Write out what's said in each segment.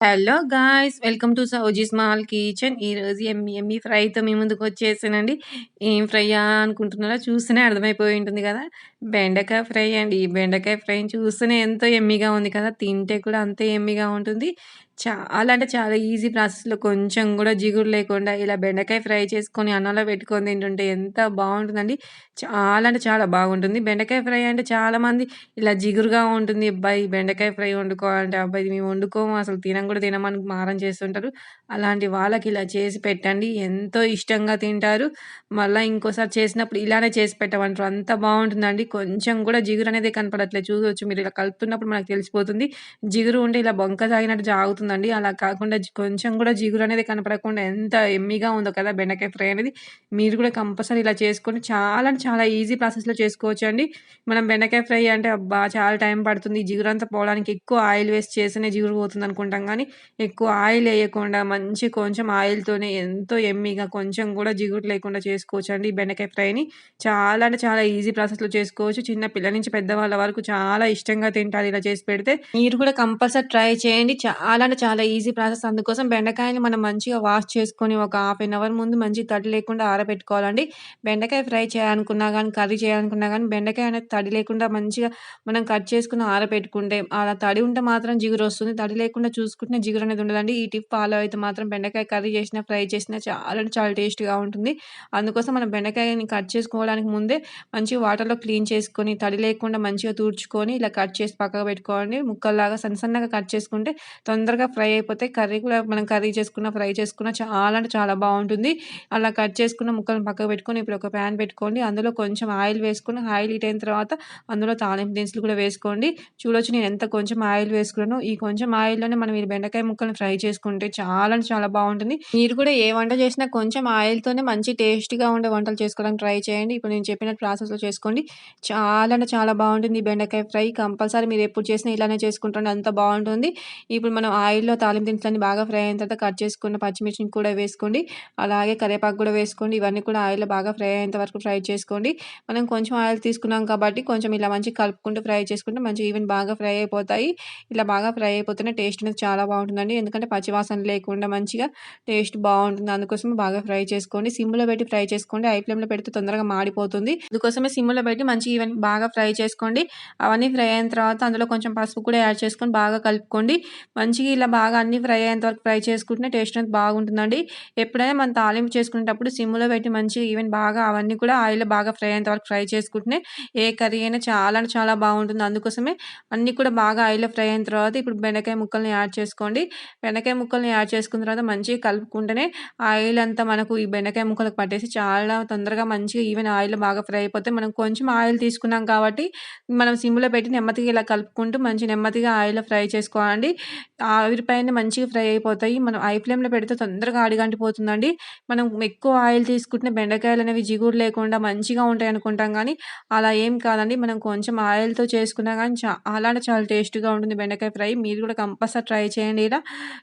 Hello guys welcome to సౌజీ small kitchen. ఈరోజు ఎమ్మి ఎమ్మి ఫ్రైతో మీ ముందుకు వచ్చేసానండి. ఏం ఫ్రైయా అనుకుంటున్నారా? చూస్తేనే అర్థమైపోయి ఉంటుంది కదా. బెండకాయ ఫ్రై అండి. ఈ బెండకాయ ఫ్రై చూస్తేనే ఎంతో ఎమ్మిగా ఉంది కదా. తింటే కూడా అంతే ఎమ్మిగా ఉంటుంది. చాలా అంటే చాలా ఈజీ ప్రాసెస్‌లో కొంచెం కూడా జిగురు లేకుండా ఇలా బెండకాయ ఫ్రై చేసుకొని అన్నంలో పెట్టుకొని తింటుంటే ఎంత బాగుంటుందండి చాలా అంటే చాలా బాగుంటుంది. బెండకాయ ఫ్రై అంటే చాలామంది ఇలా జిగురుగా ఉంటుంది. అబ్బాయి బెండకాయ ఫ్రై వండుకోవాలంటే అబ్బాయి మేము వండుకోము అసలు తినం కూడా తినమని మారం చేస్తుంటారు. అలాంటి వాళ్ళకి ఇలా చేసి పెట్టండి. ఎంతో ఇష్టంగా తింటారు. మళ్ళీ ఇంకోసారి చేసినప్పుడు ఇలానే చేసి పెట్టమంటారు. అంత బాగుంటుందండి. కొంచెం కూడా జిగురు అనేది కనపడట్లేదు. చూడొచ్చు మీరు ఇలా కలుపుతున్నప్పుడు మనకు తెలిసిపోతుంది. జిగురు ఉంటే ఇలా బొంక తాగినట్టు జాగుతుంది ఉందండి అలా కాకుండా కొంచెం కూడా జిగురు అనేది కనపడకుండా ఎంత ఎమ్మీగా ఉందో కదా బెండకాయ ఫ్రై అనేది. మీరు కూడా కంపల్సరీ ఇలా చేసుకొని చాలా చాలా ఈజీ ప్రాసెస్‌లో చేసుకోవచ్చు అండి మనం బెండకాయ ఫ్రై అంటే అబ్బా! చాలా టైం పడుతుంది. జిగురు అంతా పోవడానికి ఎక్కువ ఆయిల్ వేస్ట్ చేస్తేనే జిగురు పోతుంది అనుకుంటాం కానీ, ఎక్కువ ఆయిల్ వేయకుండా మంచి కొంచెం ఆయిల్‌తోనే ఎంతో ఎమ్మీగా కొంచెం కూడా జిగురు లేకుండా చేసుకోవచ్చు అండి బెండకాయ ఫ్రైని. చాలా అంటే చాలా ఈజీ ప్రాసెస్‌లో చేసుకోవచ్చు. చిన్న పిల్లల నుంచి పెద్దవాళ్ళ వరకు చాలా ఇష్టంగా తింటారు ఇలా చేసి పెడితే. మీరు కూడా కంపల్సరీ ట్రై చేయండి. చాలా అంటే చాలా ఈజీ ప్రాసెస్. అందుకోసం బెండకాయని మనం మంచిగా వాష్ చేసుకొని ఒక హాఫ్ ఎన్ అవర్ ముందు మంచి తడి లేకుండా ఆరబెట్టుకోవాలండి. బెండకాయ ఫ్రై చేయాలనుకున్నా కానీ కర్రీ చేయాలనుకున్నా కానీ బెండకాయ అనేది తడి లేకుండా మంచిగా మనం కట్ చేసుకుని ఆరబెట్టుకుంటే అలా తడి ఉంటే మాత్రం జిగురు వస్తుంది తడి లేకుండా చూసుకుంటే జిగురు అనేది ఉండదండి. ఈ టిప్ ఫాలో అయితే మాత్రం బెండకాయ కర్రీ చేసినా, ఫ్రై చేసినా చాలా చాలా టేస్ట్‌గా ఉంటుంది. అందుకోసం మనం బెండకాయని కట్ చేసుకోవడానికి ముందే మంచిగా వాటర్‌లో క్లీన్ చేసుకొని, తడి లేకుండా మంచిగా తుడుచుకొని ఇలా కట్ చేసి పక్కకు పెట్టుకోండి ముక్కల్లాగా సన్న సన్నగా కట్ చేసుకుంటే తొందరగా ఫ్రై అయిపోతాయి. కర్రీ కూడా మనం కర్రీ చేసుకున్న, ఫ్రై చేసుకున్న చాలా అంటే చాలా బాగుంటుంది. అలా కట్ చేసుకున్న ముక్కలను పక్కకు పెట్టుకొని ఇప్పుడు ఒక ప్యాన్ పెట్టుకోండి. అందులో కొంచెం ఆయిల్ వేసుకుని ఆయిల్ హీట్ అయిన తర్వాత అందులో తాలింపు దినుసులు కూడా వేసుకోండి. చూడొచ్చు నేను ఎంత కొంచెం ఆయిల్ వేసుకున్నాను ఈ కొంచెం ఆయిల్‌లోనే మనం ఈ బెండకాయ ముక్కలను ఫ్రై చేసుకుంటే చాలా అంటే చాలా బాగుంటుంది. మీరు కూడా ఏ వంట చేసినా కొంచెం ఆయిల్‌తోనే మంచి టేస్టీగా ఉండే వంటలు చేసుకోవడానికి ట్రై చేయండి. ఇప్పుడు నేను చెప్పిన ప్రాసెస్‌లో చేసుకోండి. చాలా అంటే చాలా బాగుంటుంది ఈ బెండకాయ ఫ్రై. కంపల్సరీ మీరు ఎప్పుడు చేసినా ఇలానే చేసుకుంటుండే అంత బాగుంటుంది. ఇప్పుడు మనం ఆయిల్‌లో తాలింపు దినుసులన్నీ బాగా ఫ్రై అయిన తర్వాత కట్ చేసుకున్న పచ్చిమిర్చిని కూడా వేసుకోండి. అలాగే కరివేపాకు కూడా వేసుకోండి. ఇవన్నీ కూడా ఆయిల్‌లో బాగా ఫ్రై అయ్యేంత వరకు ఫ్రై చేసుకోండి. మనం కొంచెం ఆయిల్ తీసుకున్నాం కాబట్టి కొంచెం ఇలా మంచిగా కలుపుకుంటూ ఫ్రై చేసుకుంటే మంచి ఈవెన్ బాగా ఫ్రై అయిపోతాయి. ఇలా బాగా ఫ్రై అయిపోతేనే టేస్ట్ అనేది చాలా బాగుంటుందండి. ఎందుకంటే పచ్చివాసన లేకుండా మంచిగా టేస్ట్ బాగుంటుంది. అందుకోసం బాగా ఫ్రై చేసుకోండి. సిమ్‌లో పెట్టి ఫ్రై చేసుకోండి. ఐ ఫ్లేమ్‌లో పెడితే తొందరగా మాడిపోతుంది. అందుకోసమే సిమ్‌లో పెట్టి మంచి ఈవెన్ బాగా ఫ్రై చేసుకోండి. అవన్నీ ఫ్రై అయిన తర్వాత అందులో కొంచెం పసుపు కూడా యాడ్ చేసుకొని బాగా కలుపుకోండి. మంచిగా ఇలా బాగా అన్నీ ఫ్రై అయ్యేంత వరకు ఫ్రై చేసుకుంటే టేస్ట్ అనేది బాగుంటుందండి. ఎప్పుడైనా మనం తాలింపు చేసుకునేటప్పుడు సిమ్‌లో పెట్టి మంచిగా ఈవెన్ బాగా అవన్నీ కూడా ఆయిల్‌లో బాగా ఫ్రై అయ్యేంత వరకు ఫ్రై చేసుకుంటేనే ఏ కర్రీ అయినా చాలా చాలా బాగుంటుంది. అందుకోసమే అన్నీ కూడా బాగా ఆయిల్‌లో ఫ్రై అయిన తర్వాత ఇప్పుడు బెండకాయ ముక్కల్ని యాడ్ చేసుకోండి. బెండకాయ ముక్కల్ని యాడ్ చేసుకున్న తర్వాత మంచిగా కలుపుకుంటేనే ఆయిల్ అంతా మనకు ఈ బెండకాయ ముక్కలకు పట్టేసి చాలా తొందరగా మంచిగా ఈవెన్ ఆయిల్‌లో బాగా ఫ్రై అయిపోతే మనం కొంచెం ఆయిల్ తీసుకున్నాం కాబట్టి మనం సిమ్‌లో పెట్టి నెమ్మదిగా ఇలా కలుపుకుంటూ మంచి నెమ్మదిగా ఆయిల్‌లో ఫ్రై చేసుకోవాలండి. ఆవిరిపైన మంచిగా ఫ్రై అయిపోతాయి. మనం ఐ ఫ్లేమ్‌లో పెడితే తొందరగా ఆడిగంటిపోతుందండి మనం ఎక్కువ ఆయిల్ తీసుకుంటే బెండకాయలు అనేవి జిగురు లేకుండా మంచిగా ఉంటాయి అనుకుంటాం కానీ అలా ఏం కాదండి. మనం కొంచెం ఆయిల్‌తో చేసుకున్నా కానీ చాలా అంటే చాలా టేస్ట్‌గా ఉంటుంది బెండకాయ ఫ్రై. మీరు కూడా కంపల్సరీ ట్రై చేయండి ఇలా.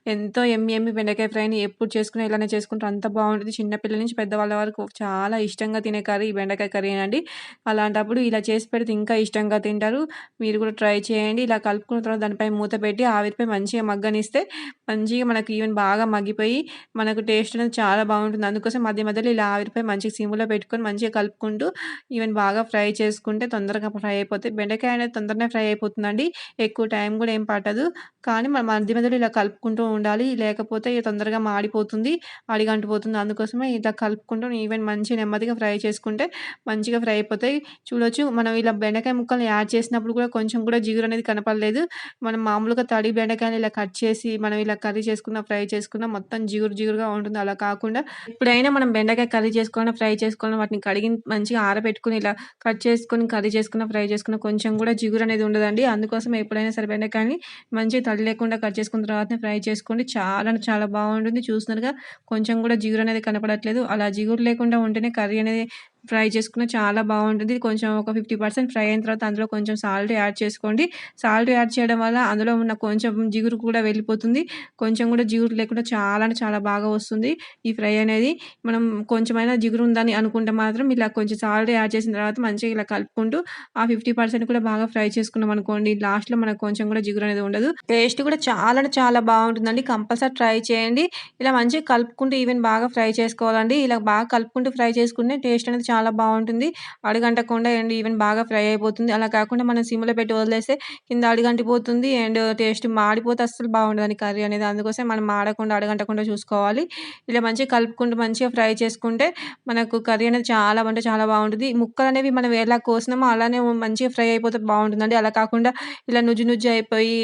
ఎంతో ఎమ్మి ఎమ్మి బెండకాయ ఫ్రైని ఎప్పుడు చేసుకున్నా ఇలానే చేసుకుంటే అంత బాగుంటుంది. చిన్నపిల్లల నుంచి పెద్దవాళ్ళ వరకు చాలా ఇష్టంగా తినే కర్రీ ఈ బెండకాయ కర్రీనండి. అలాంటప్పుడు ఇలా చేసి పెడితే ఇంకా ఇష్టంగా తింటారు. మీరు కూడా ట్రై చేయండి. ఇలా కలుపుకున్న తర్వాత దానిపై మూత పెట్టి ఆవిరిపై మంచిగా మగ్గని మగ్గనిస్తే మంచిగా మనకు ఈవెన్ బాగా మగ్గిపోయి మనకు టేస్ట్ అనేది చాలా బాగుంటుంది. అందుకోసం మధ్య మధ్యలో ఇలా ఆవిరిపై మంచిగా సిమ్‌లో పెట్టుకొని మంచిగా కలుపుకుంటూ ఈవెన్ బాగా ఫ్రై చేసుకుంటే తొందరగా ఫ్రై అయిపోతాయి. బెండకాయ అనేది తొందరనే ఫ్రై అయిపోతుందండి. ఎక్కువ టైం కూడా ఏం పట్టదు. కానీ మనం మధ్య మధ్యలో ఇలా కలుపుకుంటూ ఉండాలి. లేకపోతే తొందరగా మాడిపోతుంది. అడుగంటిపోతుంది. అందుకోసమే ఇలా కలుపుకుంటూ ఈవెన్ మంచిగా నెమ్మదిగా ఫ్రై చేసుకుంటే మంచిగా ఫ్రై అయిపోతాయి. చూడొచ్చు మనం ఇలా బెండకాయ ముక్కలు యాడ్ చేసినప్పుడు కూడా కొంచెం కూడా జిగురు అనేది కనపడలేదు. మనం మామూలుగా తడి బెండకాయని ఇలా కట్ చేసి మనం ఇలా కర్రీ చేసుకున్న, ఫ్రై చేసుకున్న మొత్తం జిగురు జిగురుగా ఉంటుంది. అలా కాకుండా ఇప్పుడైనా మనం బెండకాయ కర్రీ చేసుకోవాలన్నా, ఫ్రై చేసుకోవాలన్నా వాటిని కడిగి మంచిగా ఆరబెట్టుకొని ఇలా కట్ చేసుకొని కర్రీ చేసుకున్న, ఫ్రై చేసుకున్న కొంచెం కూడా జిగురు అనేది ఉండదండి. అందుకోసం ఎప్పుడైనా సరే బెండకాయని మంచిగా తడి లేకుండా కట్ చేసుకున్న తర్వాతనే ఫ్రై చేసుకోండి. చాలా అంటే చాలా బాగుంటుంది. చూస్తున్నారుగా కొంచెం కూడా జిగురు అనేది కనపడట్లేదు. అలా జిగురు లేకుండా ఉంటేనే కర్రీ అనేది ఫ్రై చేసుకున్న చాలా బాగుంటుంది. కొంచెం ఒక ఫిఫ్టీ పర్సెంట్ ఫ్రై అయిన తర్వాత అందులో కొంచెం సాల్ట్ యాడ్ చేసుకోండి. సాల్ట్ యాడ్ చేయడం వల్ల అందులో ఉన్న కొంచెం జిగురు కూడా వెళ్ళిపోతుంది. కొంచెం కూడా జిగురు లేకుండా చాలా అంటే చాలా బాగా వస్తుంది ఈ ఫ్రై అనేది. మనం కొంచెమైనా జిగురు ఉందని అనుకుంటే మాత్రం ఇలా కొంచెం సాల్ట్ యాడ్ చేసిన తర్వాత మంచిగా ఇలా కలుపుకుంటూ ఆ ఫిఫ్టీ పర్సెంట్ కూడా బాగా ఫ్రై చేసుకున్నాం అనుకోండి. లాస్ట్లో మనకు కొంచెం కూడా జిగురు అనేది ఉండదు. టేస్ట్ కూడా చాలా చాలా బాగుంటుందండి. కంపల్సరీ ట్రై చేయండి. ఇలా మంచిగా కలుపుకుంటూ ఈవెన్ బాగా ఫ్రై చేసుకోవాలండి. ఇలా బాగా కలుపుకుంటూ ఫ్రై చేసుకుంటే టేస్ట్ అనేది చాలా చాలా బాగుంటుంది. అడుగంటకుండా అండ్ ఈవెన్ బాగా ఫ్రై అయిపోతుంది. అలా కాకుండా మనం సిమ్లో పెట్టి వదిలేస్తే కింద అడుగంటిపోతుంది అండ్ టేస్ట్ మాడిపోతే అస్సలు బాగుండదు కర్రీ అనేది. అందుకోసం మనం మాడకుండా అడగంటకుండా చూసుకోవాలి. ఇలా మంచిగా కలుపుకుంటూ మంచిగా ఫ్రై చేసుకుంటే మనకు కర్రీ అనేది చాలా అంటే చాలా బాగుంటుంది. ముక్కలు అనేవి మనం ఎలా కోసినామో అలానే మంచిగా ఫ్రై అయిపోతే బాగుంటుందండి. అలా కాకుండా ఇలా నుజ్జు నుజ్జు అయిపోయి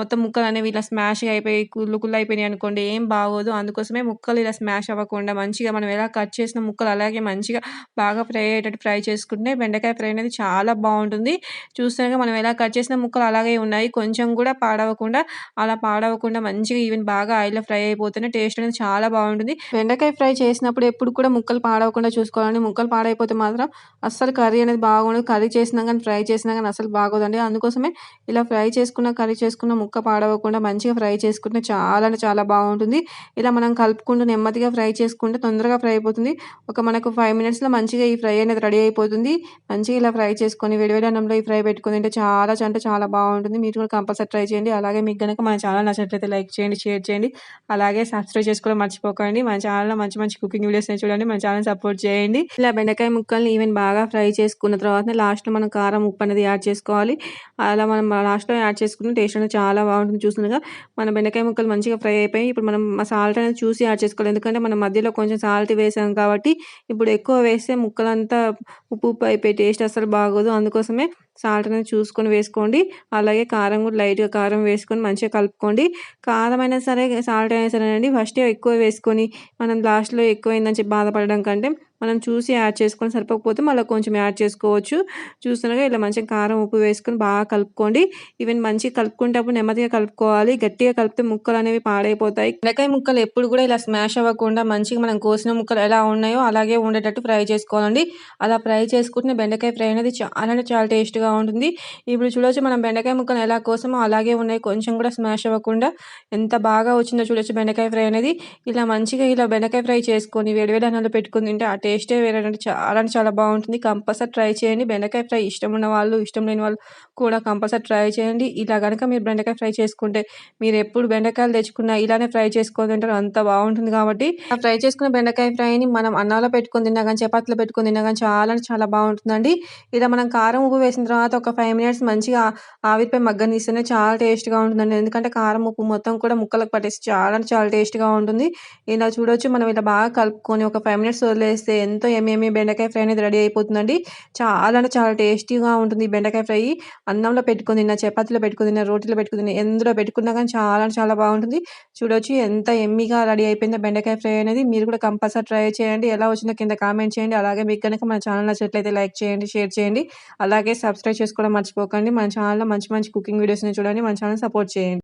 మొత్తం ముక్కలు అనేవి ఇలా స్మాష్ అయిపోయి కుళ్ళు కుళ్ళు అయిపోయినాయి అనుకోండి ఏం బాగోదు. అందుకోసమే ముక్కలు ఇలా స్మాష్ అవ్వకుండా మంచిగా మనం ఎలా కట్ చేసిన ముక్కలు అలాగే మంచిగా బాగా ఫ్రై అయ్యేటట్టు ఫ్రై చేసుకుంటే బెండకాయ ఫ్రై అనేది చాలా బాగుంటుంది. చూస్తే మనం ఎలా కట్ చేసిన ముక్కలు అలాగే ఉన్నాయి. కొంచెం కూడా పాడవకుండా అలా పాడవకుండా మంచిగా ఈవెన్ బాగా ఆయిల్లో ఫ్రై అయిపోతేనే టేస్ట్ అనేది చాలా బాగుంటుంది. బెండకాయ ఫ్రై చేసినప్పుడు ఎప్పుడు కూడా ముక్కలు పాడవకుండా చూసుకోవాలండి. ముక్కలు పాడైపోతే మాత్రం అస్సలు కర్రీ అనేది బాగుండదు కర్రీ చేసినా కానీ ఫ్రై చేసినా కానీ అసలు బాగోదండి. అందుకోసమే ఇలా ఫ్రై చేసుకున్న కర్రీ చేసుకున్న ముక్క పాడవకుండా మంచిగా ఫ్రై చేసుకుంటే చాలా అంటే చాలా బాగుంటుంది. ఇలా మనం కలుపుకుంటూ నెమ్మదిగా ఫ్రై చేసుకుంటే తొందరగా ఫ్రై అయిపోతుంది. ఒక మనకు ఫైవ్ మినిట్స్లో మంచిగా ఈ ఫ్రై అనేది రెడీ అయిపోతుంది. మంచిగా ఇలా ఫ్రై చేసుకొని వేడివేడి అన్నంలో ఈ ఫ్రై పెట్టుకుని తింటే చాలా అంటే చాలా బాగుంటుంది. మీరు కూడా కంపల్సరీ ట్రై చేయండి. అలాగే మీకు కనుక మన ఛానల్ నచ్చినట్లయితే లైక్ చేయండి షేర్ చేయండి. అలాగే సబ్స్క్రైబ్ చేసుకోవడం మర్చిపోకండి. మన ఛానల్లో మంచి మంచి కుకింగ్ వీడియోస్ చూడండి. మన ఛానల్ సపోర్ట్ చేయండి. ఇలా బెండకాయ ముక్కల్ని ఈవెన్ బాగా ఫ్రై చేసుకున్న తర్వాత లాస్ట్లో మనం కారం ఉప్పు అనేది యాడ్ చేసుకోవాలి. అలా మనం లాస్ట్లో యాడ్ చేసుకుని టేస్ట్ అనేది చాలా బాగుంటుంది చూస్తుండగా. మన బెండకాయ ముక్కలు మంచిగా ఫ్రై అయిపోయి ఇప్పుడు మనం సాల్ట్ అనేది చూసి యాడ్ చేసుకోవాలి. ఎందుకంటే మనం మధ్యలో కొంచెం సాల్ట్ వేసాం కాబట్టి ఇప్పుడు ఎక్కువ వేస్తే ముక్కలంతా ఉప్పు ఉప్పు అయిపోయి టేస్ట్ అసలు బాగోదు. అందుకోసమే సాల్ట్ అనేది చూసుకొని వేసుకోండి. అలాగే కారం కూడా లైట్గా కారం వేసుకొని మంచిగా కలుపుకోండి. కారం అయినా సరే సాల్ట్ అయినా సరే అండి ఫస్ట్ ఎక్కువ వేసుకొని మనం లాస్ట్లో ఎక్కువైందని చెప్పి బాధపడడం కంటే మనం చూసి యాడ్ చేసుకొని సరిపోకపోతే మళ్ళీ కొంచెం యాడ్ చేసుకోవచ్చు. చూస్తున్నాగా ఇలా మంచిగా కారం ఉప్పు వేసుకొని బాగా కలుపుకోండి. ఈవెన్ మంచిగా కలుపుకునేటప్పుడు నెమ్మదిగా కలుపుకోవాలి. గట్టిగా కలిపితే ముక్కలు అనేవి పాడైపోతాయి. బెండకాయ ముక్కలు ఎప్పుడు కూడా ఇలా స్మాష్ అవ్వకుండా మంచిగా మనం కోసిన ముక్కలు ఎలా ఉన్నాయో అలాగే ఉండేటట్టు ఫ్రై చేసుకోవాలండి. అలా ఫ్రై చేసుకుంటే బెండకాయ ఫ్రై అనేది చాలా అంటే చాలా టేస్ట్గా ఉంటుంది. ఇప్పుడు చూడొచ్చు మనం బెండకాయ ముక్కలు ఎలా కోసమో అలాగే ఉన్నాయి. కొంచెం కూడా స్మాష్ అవ్వకుండా ఎంత బాగా వచ్చిందో చూడొచ్చు బెండకాయ ఫ్రై అనేది. ఇలా మంచిగా ఇలా బెండకాయ ఫ్రై చేసుకొని వేడివేడి అన్నంలో పెట్టుకుని తింటే ఆ టేస్టే వేరే చాలా అంటే చాలా బాగుంటుంది. కంపల్సరీ ట్రై చేయండి. బెండకాయ ఫ్రై ఇష్టం ఉన్న వాళ్ళు ఇష్టం లేని వాళ్ళు కూడా కంపల్సరీ ట్రై చేయండి. ఇలా కనుక మీరు బెండకాయ ఫ్రై చేసుకుంటే మీరు ఎప్పుడు బెండకాయలు తెచ్చుకున్నా ఇలానే ఫ్రై చేసుకొని తింటారు. అంత బాగుంటుంది కాబట్టి. ఫ్రై చేసుకున్న బెండకాయ ఫ్రైని మనం అన్నాలో పెట్టుకొని తిన్నా కానీ చపాతీలో పెట్టుకొని తిన్నా కానీ చాలా చాలా బాగుంటుందండి. ఇలా మనం కారం ఉప్పు వేసిన తర్వాత ఒక ఫైవ్ మినిట్స్ మంచిగా ఆవిరిపై మగ్గనిస్తేనే చాలా టేస్ట్గా ఉంటుందండి. ఎందుకంటే కారం ఉప్పు మొత్తం కూడా ముక్కలకు పట్టేసి చాలా చాలా టేస్ట్గా ఉంటుంది. ఇలా చూడొచ్చు మనం ఇలా బాగా కలుపుకొని ఒక ఫైవ్ మినిట్స్ వదిలేస్తే ఎంతో ఏమేమి బెండకాయ ఫ్రై అనేది రెడీ అయిపోతుందండి. చాలా అంటే చాలా టేస్టీగా ఉంటుంది ఈ బెండకాయ ఫ్రై. అన్నంలో పెట్టుకుని తిన్నా చపాతీలో పెట్టుకుని తిన్నా రోటీలో పెట్టుకుని ఎందులో పెట్టుకున్నా కానీ చాలా అంటే చాలా బాగుంటుంది. చూడొచ్చు ఎంత ఎమ్మిగా రెడీ అయిపోయిందో బెండకాయ ఫ్రై అనేది. మీరు కూడా కంపల్సరీ ట్రై చేయండి. ఎలా వచ్చిందో కింద కామెంట్ చేయండి. అలాగే మీకు కనుక మన ఛానల్ నచ్చినట్లయితే లైక్ చేయండి షేర్ చేయండి. అలాగే సబ్స్క్రైబ్ చేసుకోవడం మర్చిపోకండి. మన ఛానల్లో మంచి మంచి కుకింగ్ వీడియోస్ని చూడండి. మన ఛానల్ సపోర్ట్ చేయండి.